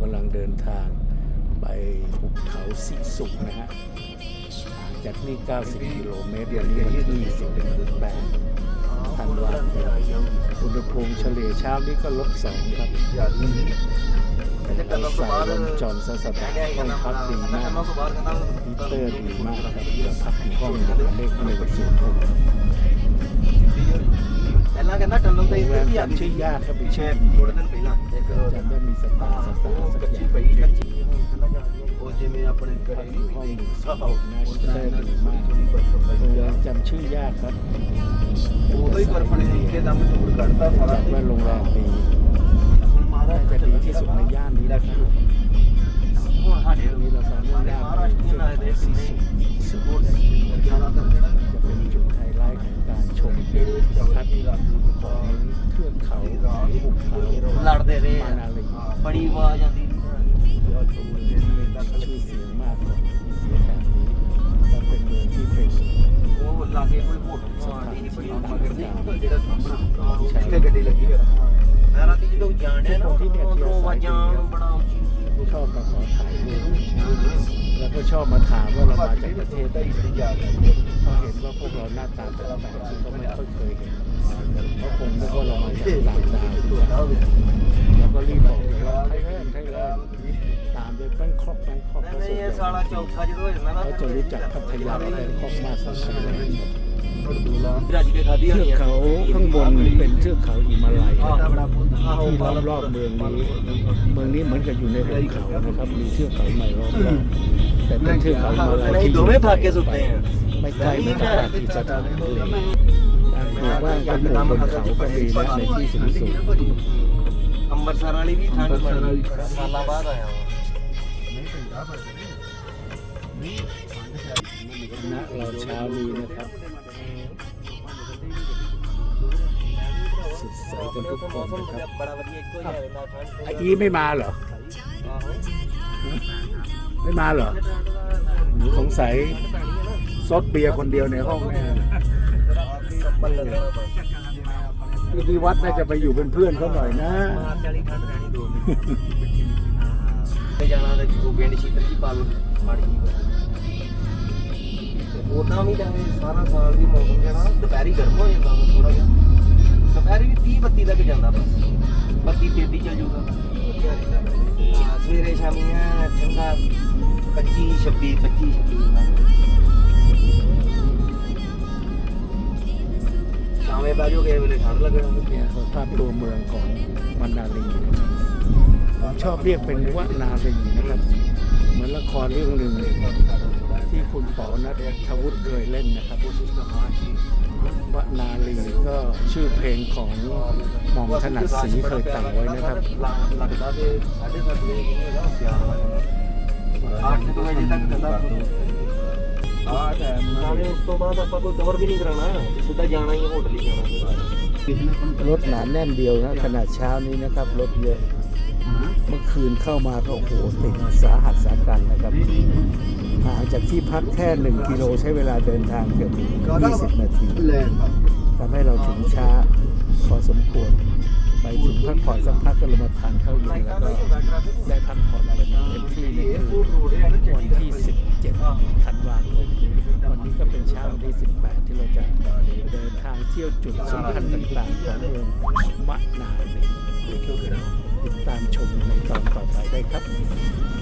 กำลังเดินทางไปภูเขาสิสุกนะฮะจากนี่ 90 กิโลเมตรวันนี้วันที่18ธันวาคมอุณหภูมิเฉลี่ยเช้านี้ก็ลบ 2 ครับเราใส่ลมจอนสสบายห้องพักดีมากฮีเตอร์ดีมากครับเราพักอยู่ห้องหมายเลขหนึ่งศูนย์หก อยากชื่อยากครับเช่นโรนันไปหลังจำได้มีสตาร์สตาร์สักอย่างจำชื่อยากครับจัดว่าโรงแรงดีน่าจะดีที่สุดในย่านนี้แล้วครับวันนี้เราสอนเรื่องากเป็นเรื่องของซี ਲੜਦੇ ਰਹੇ ਬੜੀ ਆਵਾਜ਼ ਆਉਂਦੀ। ਉਹ ਕੋਈ ਮੋਟਰ ਆਉਂਦੀ ਨਹੀਂ ਬੜੀ ਮਗਰ ਦੀ ਜਿਹੜਾ ਸਾਹਮਣਾ। ਜਿੱਥੇ ਗੱਡੀ ਲੱਗੀ ਫਿਰ ਮੈਂ ਰਾਤੀ ਜਦੋਂ ਜਾਣਿਆ ਨਾ ਉਦੋਂ ਆਵਾਜ਼ਾਂ ਬੜਾ ก็ชอบมาถามว่าเรามาจากประเทศไหนเขาเห็นว่าพวกเราหน้าตาแปลกๆที่เขาไม่ค่อยเคยเห็นเขาคงนึกว่าเรามาจากต่างดาวแล้วก็รีบบอกเลยว่าไทยแล้ด์ไทยแล้ด์ตามไปแบงครอกแบงครอกก็สุแล้วจะรู้จักพัทยาได้ครอกมากกว่าไทยแลนด์ เทือกเขาข้างบนเป็นเทือกเขาอิมาลัยที่ล้อมรอบเมืองนี้เมืองนี้เหมือนกับอยู่ในหุบเขานะครับมีเทือกเขาใหม่ล้อมรอบแต่เป็นเทือกเขาอิมาลัยที่อยู่ไม่ไกลไม่ไกลที่สถานทะเลยรือว่าการหมู่บนเขาก็มีนะในที่สูงสุด अमृतसर वाली भी ठंड पड़ी सालाबाद आया हूँ ณเราเช้านี้นะครับ กันทุกคนนะครับไอ้อีไม่มาเหรอ ไม่มาเหรอสงสัยซดเบียร์คนเดียวในห้องแน่พี่ที่วัดน่าจะไปอยู่เป็นเพื่อนเขาหน่อยนะโอ้น้ามีแต่สาราสารที่มองกันนะแต่แปรี่กัน ਵੀ 30 32 ਤੱਕ ਜਾਂਦਾ ਬਸ 32 33 ਚੱਲ ਜੂਗਾ ਵਧੀਆ ਰਹਿੰਦਾ ਹਾਂ, ਸਵੇਰੇ ਸ਼ਾਮੀ ਐਂ ਠੰਡਾ 25 26 25 26 ਸ਼ਾਮੇ ਬਹਿ ਜਾਓ ਕਿਸੇ ਵੇਲੇ ਠੰਡ ਲੱਗਣਾ เนี่ยภาพตัวเมืองของมันนาลีนะครับผมชอบเรียกเป็นวนาลีนะครับ เหมือนละครเรื่องหนึ่งที่คุณป๋อนัทวุฒิเคยเล่นนะครับวนาลีก็ ชื่อเพลงของหม่อมถนัดสีเคยแต่งไว้นะครับรถหนาแน่นเดียวนะขนาดเช้านี้นะครับรถเยอะ เมื่อคืนเข้ามาก็โอ้โหติดสาหัสสากันนะครับห่างจากที่พักแค่ 1 กิโลใช้เวลาเดินทางเกือบ20 นาที ทำให้เราถึงช้าพอสมควร ไปถึงพักผ่อนสักพักก็ลงมาทานข้าวเย็นแล้วก็ได้พักผ่อนกันเต็มที่นี่คือวันที่ 17ธันวาคมวันนี้ก็เป็นเช้าวันที่ 18 ที่เราจะเดินทางเที่ยวจุดสำคัญต่างๆของเมืองมะนาลีติดตามชมในตอนต่อไปได้ครับ